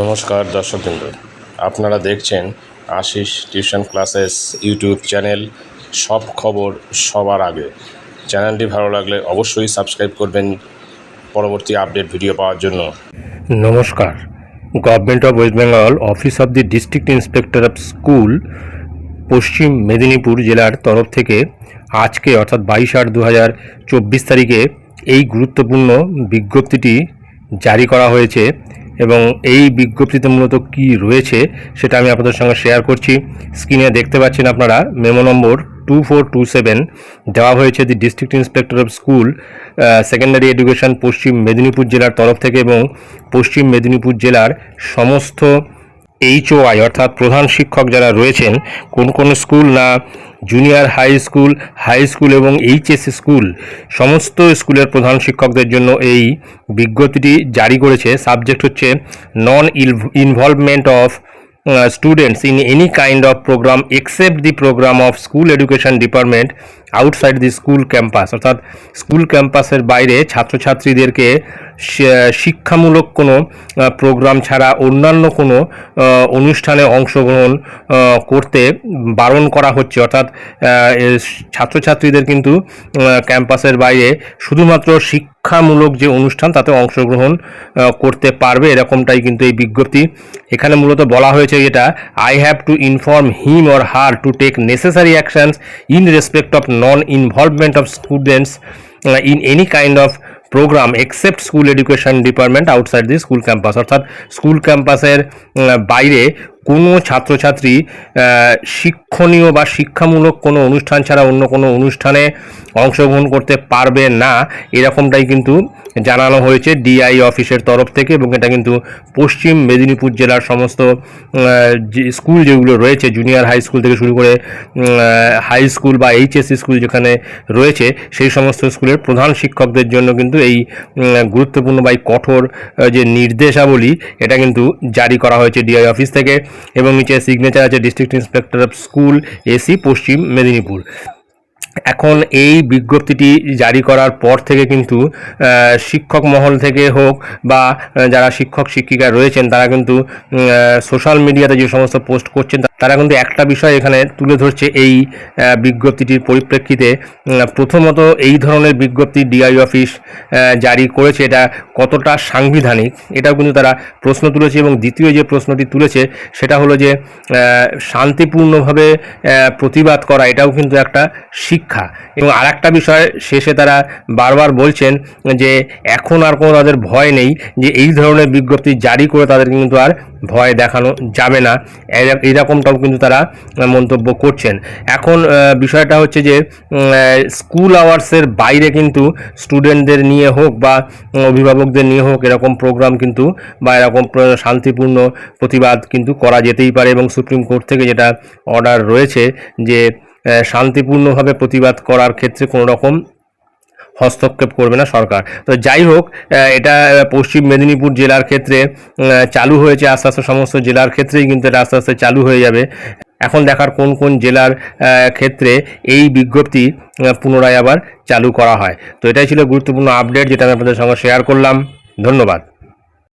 নমস্কার দর্শকবৃন্দ। আপনারা দেখছেন Ashis tuition classes YouTube channel. সব খবর সবার আগে। চ্যানেলটি ভালো লাগলে অবশ্যই সাবস্ক্রাইব করবেন পরবর্তী আপডেট ভিডিও পাওয়ার জন্য। নমস্কার। Government of West Bengal office of the district inspector of school Paschim Medinipur জেলার তরফ থেকে আজকে, অর্থাৎ বাইশ আট দু তারিখে, এই গুরুত্বপূর্ণ বিজ্ঞপ্তিটি জারি করা হয়েছে। এবং এই বিজ্ঞপ্তিতে মূলত কি রয়েছে সেটা আমি আপনাদের সঙ্গে শেয়ার করছি। স্ক্রিনে দেখতে পাচ্ছেন আপনারা memo number two four two seven দেওয়া হয়েছে the district inspector of school secondary education Paschim Medinipur জেলার তরফ থেকে এবং পশ্চিম মেদিনীপুর জেলার সমস্ত এইচওআই, অর্থাৎ প্রধান শিক্ষক যারা রয়েছেন, কোন কোন স্কুল না, junior high school high school এবং এইচএস স্কুল, সমস্ত স্কুলের প্রধান শিক্ষকদের জন্য এই বিজ্ঞপ্তিটি জারি করেছে। সাবজেক্ট হচ্ছে non involvement of students in any kind of programme except the programme of school education department outside the school campus অর্থাৎ স্কুল ক্যাম্পাসের বাইরে ছাত্রছাত্রীদেরকে শিক্ষামূলক কোনো প্রোগ্রাম ছাড়া অন্যান্য কোনো অনুষ্ঠানে অংশগ্রহণ করতে বারণ করা হচ্ছে। অর্থাৎ ছাত্রছাত্রীদের কিন্তু ক্যাম্পাসের বাইরে শুধুমাত্র শিক্ষামূলক যে অনুষ্ঠান, তাতে অংশগ্রহণ করতে পারবে এরকমটাই কিন্তু এই বিজ্ঞপ্তি। এখানে মূলত বলা হয়েছে এটা I have to inform him or her to take necessary actions in respect of non involvement of students in any kind of programme except school education department outside the school campus অর্থাৎ school ক্যাম্পাসের বাইরে কোনো ছাত্রছাত্রী শিক্ষণীয় বা শিক্ষামূলক কোনো অনুষ্ঠান ছাড়া অন্য কোনো অনুষ্ঠানে অংশগ্রহণ করতে পারবে না, এরকমটাই কিন্তু জানানো হয়েছে ডিআই অফিসের তরফ থেকে এবং এটা কিন্তু পশ্চিম মেদিনীপুর জেলার সমস্ত স্কুল যেগুলো রয়েছে, জুনিয়র হাই স্কুল থেকে শুরু করে হাই স্কুল বা এইচএস স্কুল যেখানে রয়েছে, সেই সমস্ত স্কুলের প্রধান শিক্ষকদের জন্য কিন্তু এই গুরুত্বপূর্ণ বা এই কঠোর যে নির্দেশাবলী, এটা কিন্তু জারি করা হয়েছে ডিআই অফিস থেকে। এবং নিচে সিগনেচার আছে district inspector of school SE Paschim Medinipur. এখন এই বিজ্ঞপ্তিটি জারি করার পর থেকে কিন্তু শিক্ষক মহল থেকে হোক বা যারা শিক্ষক শিক্ষিকা রয়েছেন, তারা কিন্তু সোশ্যাল মিডিয়াতে যে সমস্ত পোস্ট করছেন তারা কিন্তু একটা বিষয় এখানে তুলে ধরছে এই বিজ্ঞপ্তিটির পরিপ্রেক্ষিতে। প্রথমত এই ধরনের বিজ্ঞপ্তি ডিআই অফিস জারি করেছে। এটা কতটা সাংবিধানিক, এটাও কিন্তু তারা প্রশ্ন তুলেছে এবং দ্বিতীয় যে প্রশ্নটি তুলেছে, সেটা হলো যে শান্তিপূর্ণভাবে প্রতিবাদ করা, এটাও কিন্তু একটা শিক্ষা এবং আর একটা বিষয়, শেষে তারা বারবার বলছেন যে এখন আর কোনো তাদের ভয় নেই যে এই ধরনের বিজ্ঞপ্তি জারি করে তাদের কিন্তু আর ভয় দেখানো যাবে না। এরা- এইরকমটাও কিন্তু তারা মন্তব্য করছেন। এখন বিষয়টা হচ্ছে যে স্কুল আওয়ার্সের বাইরে কিন্তু স্টুডেন্টদের নিয়ে হোক বা অভিভাবকদের নিয়ে হোক এরকম প্রোগ্রাম কিন্তু বা এরকম শান্তিপূর্ণ প্রতিবাদ কিন্তু করা যেতেই পারে এবং সুপ্রিম কোর্ট থেকে যেটা অর্ডার রয়েছে যে শান্তিপূর্ণভাবে প্রতিবাদ করার ক্ষেত্রে কোনো রকম হস্তক্ষেপ করবে না সরকার। তো যাই হোক এটা পশ্চিম মেদিনীপুর জেলার ক্ষেত্রে চালু হয়েছে আস্তে আস্তে সমস্ত জেলার ক্ষেত্রেই কিন্তু এটা আস্তে আস্তে চালু হয়ে যাবে। এখন দেখার কোন কোন জেলার ক্ষেত্রে এই বিজ্ঞপ্তি পুনরায় আবার চালু করা হয়। তো এটাই ছিল গুরুত্বপূর্ণ আপডেট যেটা আমি আপনাদের সঙ্গে শেয়ার করলাম। ধন্যবাদ।